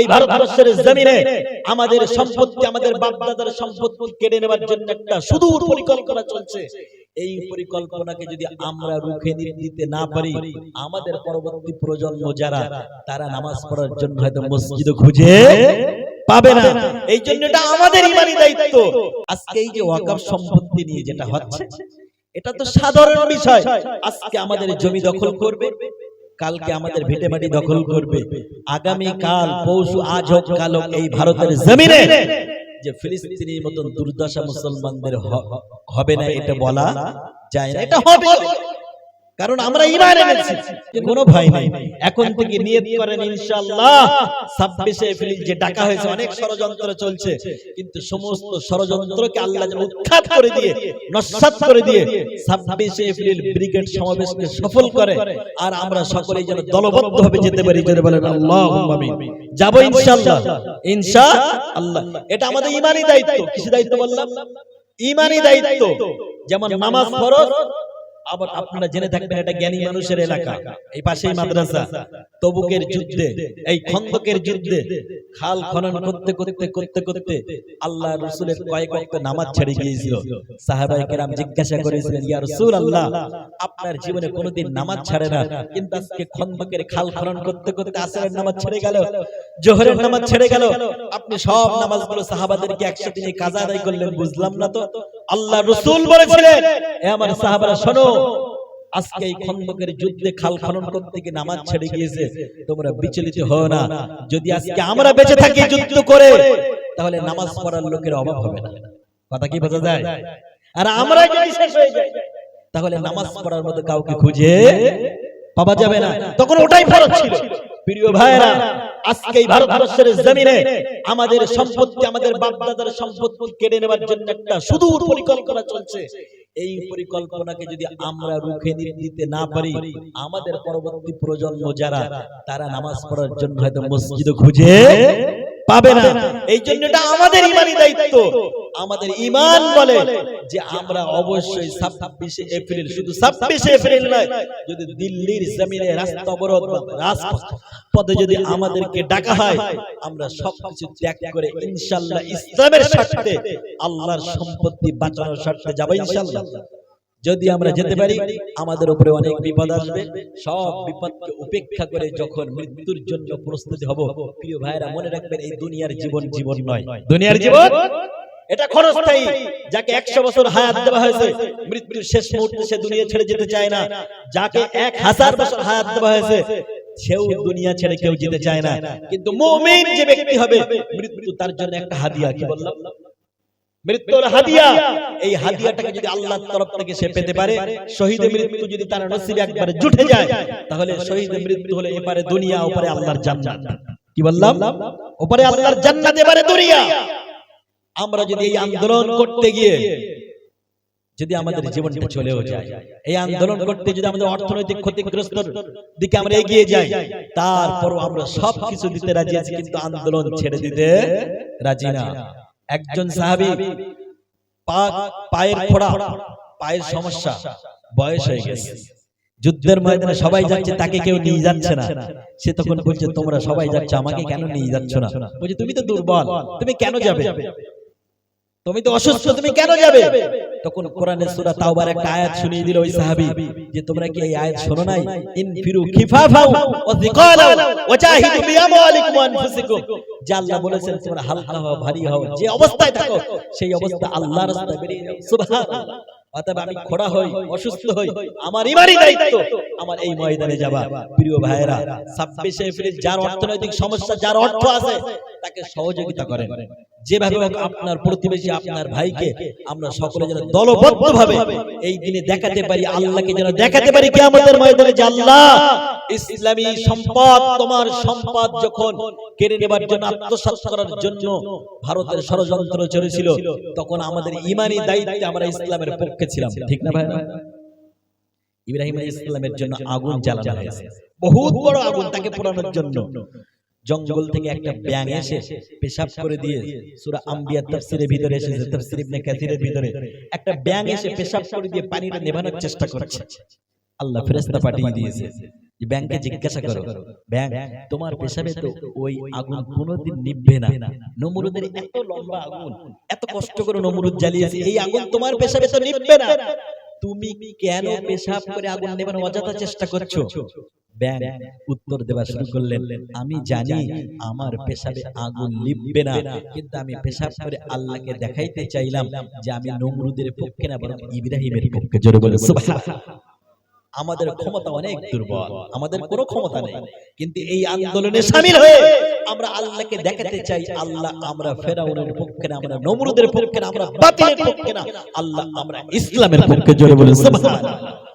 এই ভারতবর্ষের জমিনে আমাদের সম্পত্তি, আমাদের বাপদাদার সম্পত্তি কেড়ে জন্য একটা সুদূর পরিকল্পনা চলছে। এই পরিকল্পনাকে যদি আমরা রুখে দিতে না পারি, আমাদের পরবর্তী প্রজন্ম যারা, তারা নামাজ পড়ার জন্য হয়তো মসজিদ খুঁজে পাবে না। এই জন্য এটা আমাদের ইমানি দায়িত্ব। আজকে এই যে ওয়াকফ সম্পত্তি নিয়ে যেটা হচ্ছে, এটা তো সাধারণ বিষয়। আজকে আমাদের জমি দখল করবে কালকে আমাদের ভিটে মাটি দখল করবে। আগামী কাল পৌষু আজ হোক কাল হোক এই ভারতের জমিনে যে ফিলিস্তিনির মতন দুর্দশা মুসলমানদের হবে না এটা বলা যায় না। এটা হবে! কারণ আমরা ইমান এনেছি। যে কোনো ভয় নাই। এখন থেকে নিয়ত করেন ইনশাআল্লাহ। 26 এপ্রিল যে ডাকা হয়েছে, অনেক ষড়যন্ত্র চলছে। কিন্তু সমস্ত ষড়যন্ত্রকে আল্লাহ যেন উৎখাত করে দিয়ে নস্যাৎ করে দিয়ে 26 এপ্রিল ব্রিগেড সমাবেশকে সফল করে। আর আমরা সকলেই যেন দলবদ্ধভাবে যেতে পারি। জোরে বলেন, আল্লাহুম্মা আমিন। যাব ইনশাআল্লাহ। ইনশাআল্লাহ এটা আমাদের ইমানি দায়িত্ব। কিসে দায়িত্ব বললাম? ইমানি দায়িত্ব। যেমন নামাজ ফরজ আবার আপনারা জেনে থাকবেন এটা জ্ঞানী মানুষের এলাকা। এই পাশেই মাদ্রাসা। তবুকের যুদ্ধে এই খন্দকের যুদ্ধে খাল খনন করতে করতে করতে করতে আল্লাহ রসুলের কয়েক ওয়াক্ত নামাজ ছেড়ে গিয়েছিল। সাহাবায়ে কেরাম জিজ্ঞাসা করেছিলেন ইয়া রাসূলুল্লাহ আপনার জীবনে কোনোদিন নামাজ ছাড়ে না। কিন্তু আজকে খন্দকের খাল খনন করতে করতে আসরের নামাজ ছেড়ে গেল। জোহরের নামাজ ছেড়ে গেল। আপনি সব নামাজগুলো সাহাবাদেরকে একসাথে কাজা আদায় করলেন বুঝলাম না তো আল্লাহ রসুল বলেছিলেন আমার সাহাবারা শোনো আজকে এই খন্দকের যুদ্ধে খাল খনন করতে গিয়ে নামাজ ছেড়ে গিয়েছে তোমরা বিচলিত হও না। যদি আজকে আমরা বেঁচে থাকি যুদ্ধ করে তাহলে নামাজ পড়ার লোকের অভাব হবে না। কথা কি বোঝা যায়? আর আমরা যদি শেষ হয়ে যাই তাহলে নামাজ পড়ার মতো কাউকে খুঁজে পাওয়া যাবে না। তখন ওটাই ফরজ ছিল। প্রিয় ভাইরা আজকে এই ভারতবর্ষের জমিনে আমাদের সম্পত্তি, আমাদের বাপদাদার সম্পত্তি কেড়ে নেওয়ার জন্য একটা সুদূর পরিকল্পনা চলছে। এই পরিকল্পনাকে যদি আমরা রুখে দিতে না পারি, আমাদের পরবর্তী প্রজন্ম যারা, তারা নামাজ পড়ার জন্য হয়তো মসজিদ খুঁজে পাবে না। এই জন্য এটা আমাদের ইমানি দায়িত্ব। আমাদের ইমান বলে যে আমরা অবশ্যই ছাব্বিশে এপ্রিল, শুধু ছাব্বিশে এপ্রিল নয়, যদি দিল্লির জমিনে রাস্তা অবরোধ রাজপথ পথে যদি আমাদেরকে ডাকা হয়, আমরা সবকিছু ত্যাগ করে ইনশাল্লাহ ইসলামের স্বার্থে আল্লাহর সম্পত্তি বাঁচানোর স্বার্থে যাব ইনশাল্লাহ। যদি আমরা যেতে পারি আমাদের উপরে অনেক বিপদ আসবে। সব বিপদকে উপেক্ষা করে যখন মৃত্যুর জন্য প্রস্তুতি হব প্রিয় ভাইরা মনে রাখবেন এই দুনিয়ার জীবন জীবন নয়। দুনিয়ার জীবন? এটা ক্ষণস্থায়ী যাকে একশো বছর হায়াত দেওয়া হয়েছে মৃত্যুর শেষ মুহূর্তে সে দুনিয়া ছেড়ে যেতে চায় না। যাকে এক হাজার বছর হায়াত দেওয়া হয়েছে সেও দুনিয়া ছেড়ে কেউ যেতে চায় না। কিন্তু মুমিন যে ব্যক্তি হবে মৃত্যু তার জন্য একটা হাদিয়া কি বললাম? মৃত্যুর হাদিয়া। এই হাদিয়াটাকে যদি আল্লাহর তরফ থেকে সে পেতে পারে শহীদের মৃত্যু যদি তার নসিবে একবারে জুটে যায় তাহলে শহীদের মৃত্যু হলে এপারে দুনিয়া ওপারে আল্লাহর জান্নাত। কি বললাম? ওপারে আল্লাহর জান্নাত এবারে দুনিয়া। আমরা যদি এই আন্দোলন করতে গিয়ে যদি আমাদের জীবনটা চলেও যায় এই আন্দোলন করতে যদি আমাদের অর্থনৈতিক ক্ষতিগ্রস্ত দিকে আমরা এগিয়ে যাই তারপরও আমরা সব কিছু দিতে রাজি আছি কিন্তু আন্দোলন ছেড়ে দিতে রাজি না। একজন সাহাবি পা- পায়ের ফোড়া পায়ের সমস্যা বয়স হয়ে গেছে। যুদ্ধের ময়দানে সবাই যাচ্ছে তাকে কেউ নিয়ে যাচ্ছে না। সে তখন বলছে তোমরা সবাই যাচ্ছে আমাকে কেন নিয়ে যাচ্ছ না? বলছে তুমি তো দুর্বল তুমি কেন যাবে? তুমি তো অসুস্থ তুমি কেন যাবে? তখন কোরআনের সূরা তাওবার একটা আয়াত শুনিয়ে দিল ওই সাহাবী যে তোমরা কি এই আয়াত শোনো নাই? ইনফিরু খিফাফাও ওয়া সিকালাও ওয়া জাহিদু বিআমওয়ালিকুম ওয়া আনফুসিকুম। যে আল্লাহ বলেছেন তোমরা হালকা হও ভারী হও যে অবস্থায় থাকো সেই অবস্থা আল্লাহর রাস্তায় বেরিয়ে যাও। সুবহানাল্লাহ। অতএব আমি খোড়া হই অসুস্থ হই আমার ইমানই দায়িত্ব আমার এই ময়দানে যাবা। প্রিয় ভাইয়েরা 26 এপ্রিল যার অর্থনৈতিক সমস্যা যার অর্থ আছে তাকে সহযোগিতা করেন। যেভাবে আপনার প্রতিবেশী আপনার ভাইকে আমরা সকলে যেন দলবদ্ধ ভাবে এই দিনে দেখাতে পারি আল্লাহকে যেন দেখাতে পারি কিয়ামতের ময়দানে যে আল্লাহ ইসলামী সম্পদ তোমার সম্পদ যখন কেড়ে নেবার জন্য আত্মসাৎ করার জন্য ভারতের ষড়যন্ত্র চলেছিল তখন আমাদের ইমানি দায়িত্বে আমরা ইসলামের পক্ষে ছিলাম ঠিক না ভাই? ইব্রাহিম ইসলামের জন্য আগুন জ্বালানো হয়েছে। বহুত বড় আগুন তাকে পোড়ানোর জন্য। জঙ্গল থেকে একটা ব্যাং এসে পেশাব করে দিয়ে সূরা আম্বিয়া তাফসীরের ভিতরে এসেছে তাফসীর ইবনে কাসিরের ভিতরে একটা ব্যাং এসে পেশাব করে দিয়ে পানিটা নেভানোর চেষ্টা করছে। আল্লাহ ফেরেশতা পাঠিয়ে দিয়েছে যে ব্যাংকে জিজ্ঞাসা করো ব্যাংক তোমার পেশাবে তো ওই আগুন কোনোদিন নিভবে না। নমরুদের এত লম্বা আগুন এত কষ্ট করে নমরুদ জ্বালিয়েছে এই আগুন তোমার পেশাবে তো নিভবে না। তুমি কেন পেশাব করে আগুন নেবার অযথা চেষ্টা করছ ব্যাংক উত্তর দেওয়া শুরু করলেন। আমি জানি আমার পেশাবে আগুন লিখবে না, কিন্তু আমি পেশাব করে আল্লাহকে দেখাইতে চাইলাম যে আমি নমরুদের পক্ষে না, বরং ইব্রাহিমের পক্ষে। জোরে বলে আমাদের ক্ষমতা অনেক দুর্বল, আমাদের কোনো ক্ষমতা নেই, কিন্তু এই আন্দোলনে সামিল হয়ে আমরা আল্লাহকে দেখাতে চাই, আল্লাহ আমরা ফেরাউনের পক্ষে না, আমরা নমরুদের পক্ষে না, আমরা বাতিলের পক্ষে না, আল্লাহ আমরা ইসলামের পক্ষে। জোরে বলে সুবহানাল্লাহ।